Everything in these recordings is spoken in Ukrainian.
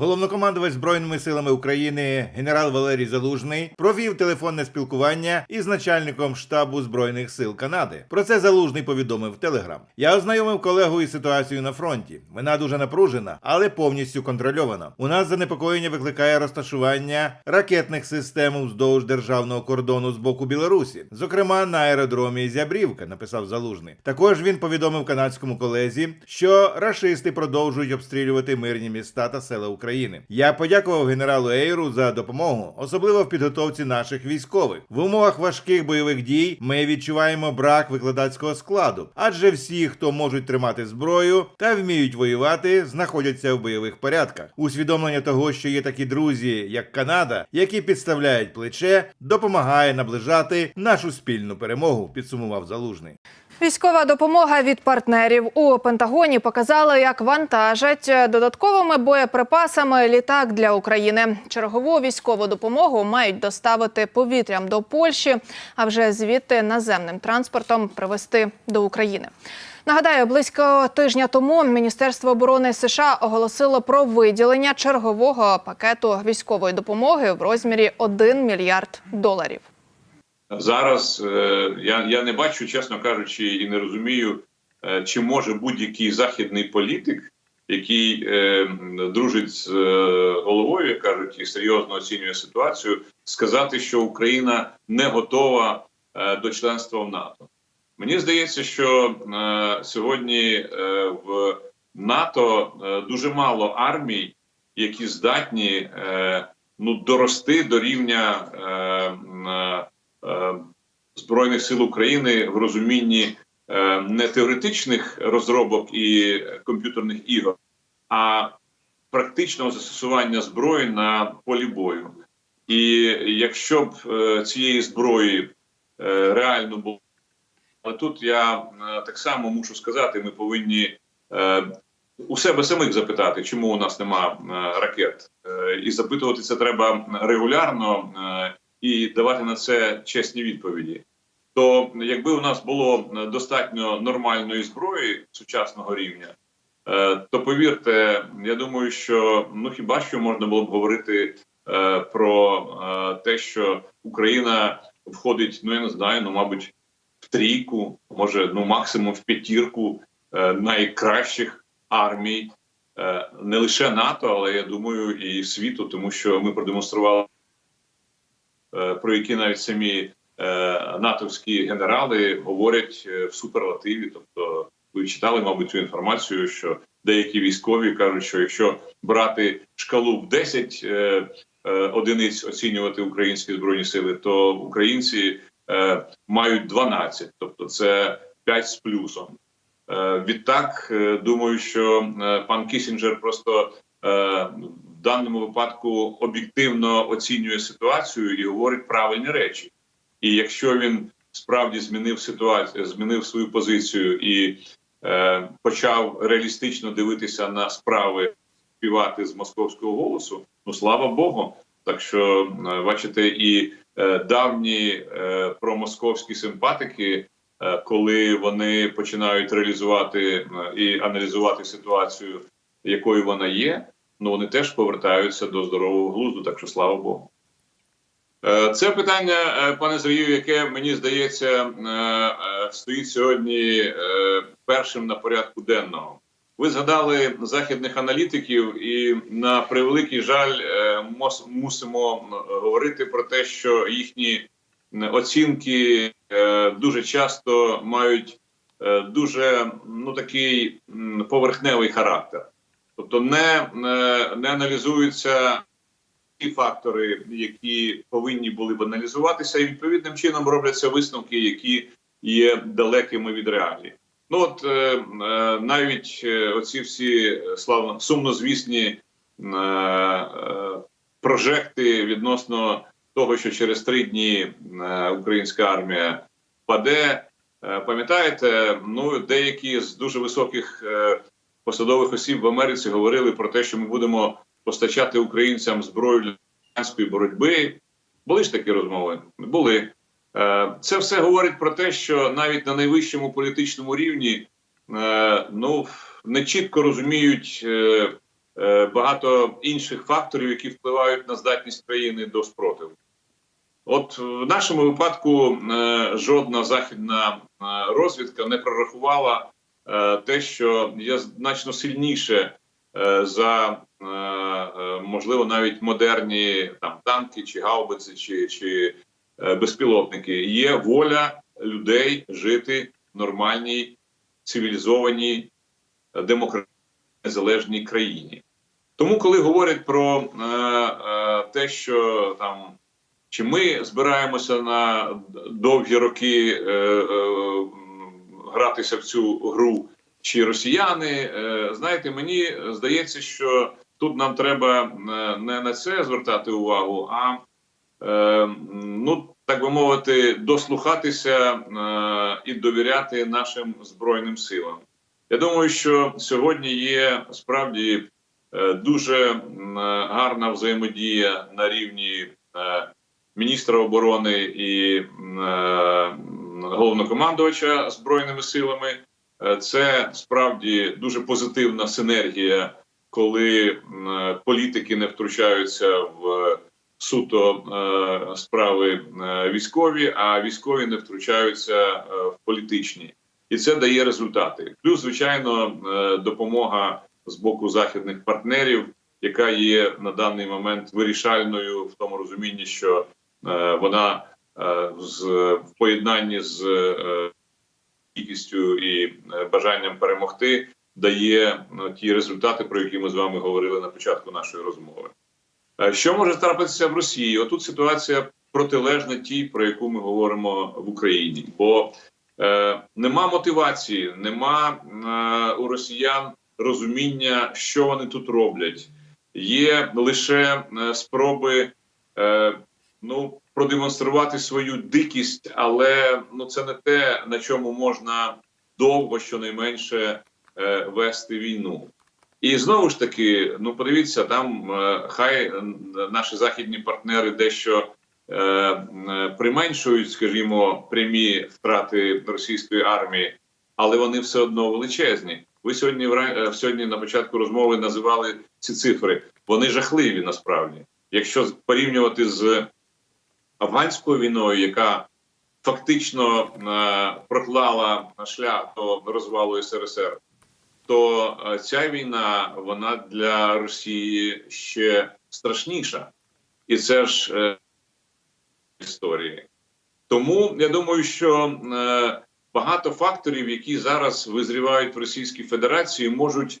Головнокомандувач збройними силами України генерал Валерій Залужний провів телефонне спілкування із начальником штабу збройних сил Канади. Про це Залужний повідомив Телеграм. Я ознайомив колегу із ситуацією на фронті. Вона дуже напружена, але повністю контрольована. У нас занепокоєння викликає розташування ракетних систем вздовж державного кордону з боку Білорусі, зокрема на аеродромі Зябрівка, написав Залужний. Також він повідомив канадському колезі, що рашисти продовжують обстрілювати мирні міста та села України. Я подякував генералу Ейру за допомогу, особливо в підготовці наших військових. В умовах важких бойових дій ми відчуваємо брак викладацького складу, адже всі, хто можуть тримати зброю та вміють воювати, знаходяться в бойових порядках. Усвідомлення того, що є такі друзі, як Канада, які підставляють плече, допомагає наближати нашу спільну перемогу. Підсумував залужний. Військова допомога від партнерів у Пентагоні показали, як вантажать додатковими боєприпасами літак для України. Чергову військову допомогу мають доставити повітрям до Польщі, а вже звідти наземним транспортом привезти до України. Нагадаю, близько тижня тому Міністерство оборони США оголосило про виділення чергового пакету військової допомоги в розмірі 1 мільярд доларів. Зараз е, я, я не бачу, чесно кажучи, і не розумію, е, чи може будь-який західний політик, який е, дружить з головою, як кажуть, і серйозно оцінює ситуацію, сказати, що Україна не готова до членства в НАТО. Мені здається, що сьогодні в НАТО дуже мало армій, які здатні ну дорости до рівня. Е, Збройних сил України в розумінні е, не теоретичних розробок і комп'ютерних ігор, а практичного застосування зброї на полі бою. І якщо б е, цієї зброї реально було, але тут я так само мушу сказати: ми повинні у себе самих запитати, чому у нас нема ракет, і запитувати це треба регулярно і давати на це чесні відповіді. То якби у нас було достатньо нормальної зброї сучасного рівня, е, то повірте, я думаю, що ну хіба що можна було б говорити е, про е, те, що Україна входить, ну я не знаю, ну мабуть, в трійку, може, ну максимум в п'ятірку найкращих армій, не лише НАТО, але я думаю, і світу, тому що ми продемонстрували. Е, про які навіть самі е, натовські генерали говорять е, в суперлативі. Тобто, ви читали, мабуть, цю інформацію, що деякі військові кажуть, що якщо брати шкалу в 10 одиниць оцінювати українські збройні сили, то українці мають 12, тобто це 5 з плюсом. Відтак думаю, що пан Кісінджер просто даному випадку об'єктивно оцінює ситуацію і говорить правильні речі. І якщо він справді змінив ситуацію, змінив свою позицію і е, почав реалістично дивитися на справи співати з московського голосу, ну слава Богу. Так що е, бачите, і е, давні е, промосковські симпатики, е, коли вони починають реалізувати е, і аналізувати ситуацію, якою вона є ну вони теж повертаються до здорового глузду, так що слава Богу. Е, це питання, е, пане Сергію, яке мені здається е, стоїть сьогодні першим на порядку денного. Ви згадали західних аналітиків, і на превеликий жаль, мусимо говорити про те, що їхні оцінки дуже часто мають дуже ну такий поверхневий характер. Тобто не, не аналізуються ті фактори, які повинні були б аналізуватися, і відповідним чином робляться висновки, які є далекими від реалії. Ну от е, е, навіть е, оці всі славно сумнозвісні е, е, прожекти відносно того, що через три дні е, українська армія паде. Пам'ятаєте, ну деякі з дуже високих посадових осіб в Америці говорили про те, що ми будемо постачати українцям зброю для радянської боротьби. Були ж такі розмови? Були. Е, це все говорить про те, що навіть на найвищому політичному рівні е, ну не чітко розуміють, е, багато інших факторів, які впливають на здатність країни до спротиву. От в нашому випадку жодна західна розвідка не прорахувала те, що є значно сильніше е, за е, е, можливо навіть модерні там танки чи гаубиці, чи, чи е, безпілотники. Є воля людей жити в нормальній, цивілізованій, е, демократичній незалежній країні. Тому, коли говорять про е, е, те, що там чи ми збираємося на довгі роки е, е, гратися в цю гру, чи росіяни, е, знаєте, мені здається, що тут нам треба е, не на це звертати увагу, а е, ну так би мовити, дослухатися і довіряти нашим збройним силам. Я думаю, що сьогодні є справді дуже гарна взаємодія на рівні міністра оборони і головнокомандувача збройними силами. Е, Це справді дуже позитивна синергія, коли е, політики не втручаються в суто е, справи е, військові, а військові не втручаються в політичні, і це дає результати. Плюс, звичайно, допомога з боку західних партнерів, яка є на даний момент вирішальною в тому розумінні, що вона з в поєднанні з е, кількістю і е, бажанням перемогти дає ну, ті результати, про які ми з вами говорили на початку нашої розмови. Е, Що може трапитися в Росії? Отут ситуація протилежна тій, про яку ми говоримо в Україні, бо е, нема мотивації, нема е, у росіян розуміння, що вони тут роблять. Є лише е, спроби е, ну, продемонструвати свою дикість, але ну це не те, на чому можна довго, щонайменше, е, вести війну. І знову ж таки, ну подивіться, там е, хай наші західні партнери дещо е, применшують, скажімо, прямі втрати російської армії, але вони все одно величезні. Ви сьогодні е, сьогодні на початку розмови називали ці цифри. Вони жахливі насправді. Якщо порівнювати з афганською війною, яка фактично е, проклала шлях до розвалу СРСР, то е, ця війна вона для Росії ще страшніша, і це ж е, історії. Тому я думаю, що е, багато факторів, які зараз визрівають в Російській Федерації, можуть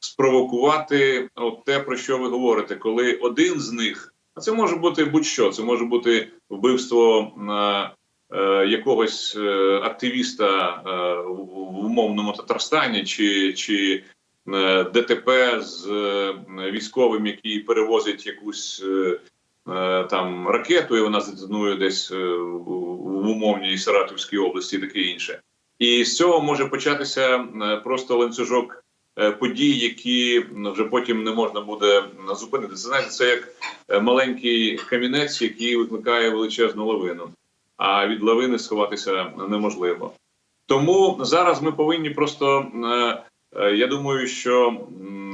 спровокувати от те, про що ви говорите, коли один з них, а це може бути будь-що, це може бути вбивство е, е, якогось е, активіста е, в, умовному Татарстані, чи, чи е, ДТП з е, військовим, який перевозить якусь. Е, е, Там ракету, і вона здетонує десь е, в умовній Саратовській області, і таке інше. І з цього може початися е, просто ланцюжок подій, які вже потім не можна буде зупинити. Це знаєте, це як е, маленький камінець, який викликає величезну лавину. А від лавини сховатися неможливо. Тому зараз ми повинні просто, е, е, я думаю, що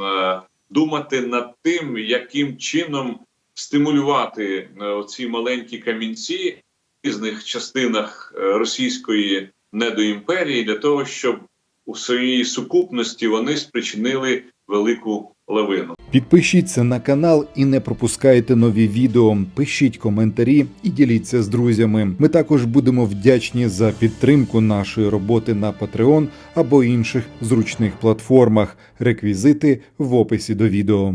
е, думати над тим, яким чином стимулювати е, ці маленькі камінці в різних частинах е, російської недоімперії для того, щоб у своїй сукупності вони спричинили велику лавину. Підпишіться на канал і не пропускайте нові відео. Пишіть коментарі і діліться з друзями. Ми також будемо вдячні за підтримку нашої роботи на Patreon або інших зручних платформах. Реквізити в описі до відео.